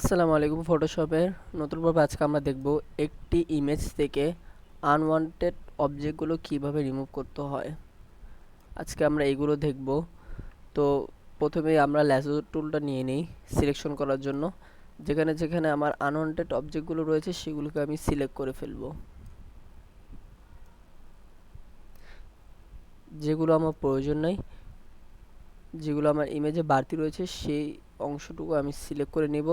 আসসালামু আলাইকুম ফটোশপের নতুন পর্বে আজকে আমরা দেখব একটি ইমেজ থেকে আনওয়ান্টেড অবজেক্টগুলো কীভাবে রিমুভ করতে হয়। আজকে আমরা এগুলো দেখব। তো প্রথমে আমরা ল্যাসো টুলটা নিয়ে নিই সিলেকশন করার জন্য। যেখানে যেখানে আমার আনওয়ান্টেড অবজেক্টগুলো রয়েছে সেগুলোকে আমি সিলেক্ট করে ফেলব। যেগুলো আমার প্রয়োজন নেই, যেগুলো আমার ইমেজে বাড়তি রয়েছে সেই অংশটুকু আমি সিলেক্ট করে নেব।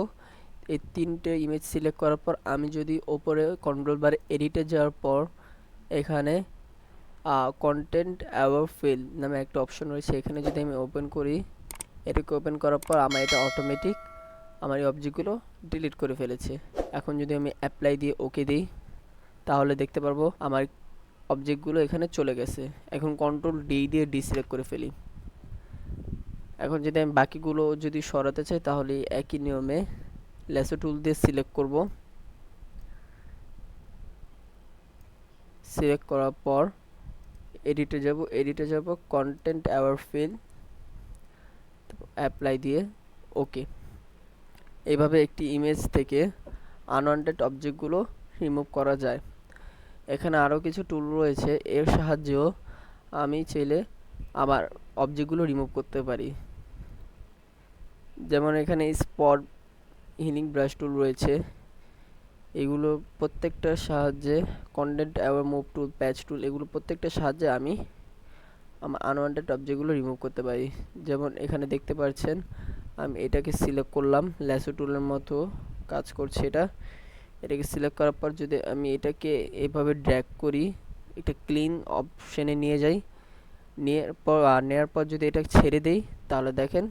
এই তিনটে ইমেজ সিলেক্ট করার পর আমি যদি ওপরে কন্ট্রোল বার এডিটে যাওয়ার পর এখানে কন্টেন্ট অ্যাওয়ার ফিল নামে একটা অপশন রয়েছে। এখানে যদি আমি ওপেন করি, এটাকে ওপেন করার পর আমার এটা অটোমেটিক আমার এই অবজেক্টগুলো ডিলিট করে ফেলেছে। এখন যদি আমি অ্যাপ্লাই দিয়ে ওকে দিই, তাহলে দেখতে পারব আমার অবজেক্টগুলো এখানে চলে গেছে। এখন কন্ট্রোল ডি দিয়ে ডি সিলেক্ট করে ফেলি। এখন যদি আমি বাকিগুলো যদি সরাতে চাই, তাহলে একই নিয়মে লেসো টুল দিয়ে সিলেক্ট করব। সিলেক্ট করার পর এডিটে যাব এডিটে যাব কন্টেন্ট অ্যাওয়ার ফিল অ্যাপ্লাই দিয়ে ওকে এইভাবে একটি ইমেজ থেকে আনওয়ান্টেড অবজেক্টগুলো রিমুভ করা যায়। এখানে আরও কিছু টুল রয়েছে, এর সাহায্যেও আমি চাইলে আমার অবজেক্টগুলো রিমুভ করতে পারি। যেমন এখানে স্পট হিলিং ব্রাশ টুল রয়েছে। এগুলো প্রত্যেকটার সাহায্যে content aware move tool patch tool এগুলো প্রত্যেকটার সাহায্যে আমি আমার আনওয়ান্টেড অবজেক্টগুলো রিমুভ করতে পারি। যেমন এখানে দেখতে পাচ্ছেন, আমি এটাকে সিলেক্ট করলাম ল্যাসো টুলের মতো কাজ করছে এটা। এটাকে সিলেক্ট করার পর যদি আমি এটাকে এভাবে ড্র্যাগ করি, এটা ক্লিন অপশানে নিয়ে যাই। নিয়ে পর নেওয়ার পর যদি এটা ছেড়ে দেই, তাহলে দেখেন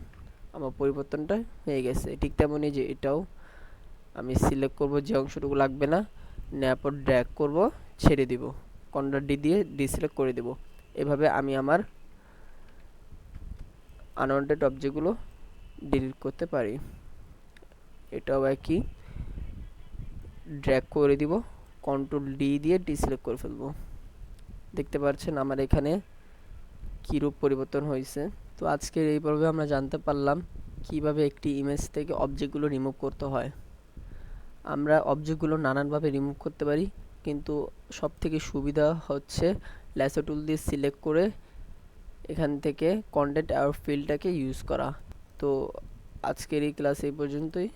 আমার পরিবর্তনটা হয়ে গেছে। ঠিক তেমনই যে এটাও আমি সিলেক্ট করব যে অংশটুকু লাগবে না নেওয়ার পর ড্র্যাগ করব, ছেড়ে দিব। কন্ট্রোল ডি দিয়ে ডিসিলেক্ট করে দেব। এভাবে আমি আমার আনওয়ান্টেড অবজেক্টগুলো ডিলিট করতে পারি। এটাও একই। ড্র্যাগ করে দিব কন্ট্রোল ডি দিয়ে ডিসিলেক্ট করে ফেলব। দেখতে পাচ্ছেন আমার এখানে কীরূপ পরিবর্তন হয়েছে? তো আজকের এই পর্বে আমরা জানতে পারলাম কীভাবে একটি ইমেজ থেকে অবজেক্টগুলো রিমুভ করতে হয়। আমরা অবজেক্টগুলো নানানভাবে রিমুভ করতে পারি, কিন্তু সব থেকে সুবিধা হচ্ছে ল্যাসো টুল দিয়ে সিলেক্ট করে এখান থেকে কন্টেন্ট আর ফিল্ডটাকে ইউজ করা। তো আজকের এই ক্লাস এই পর্যন্তই।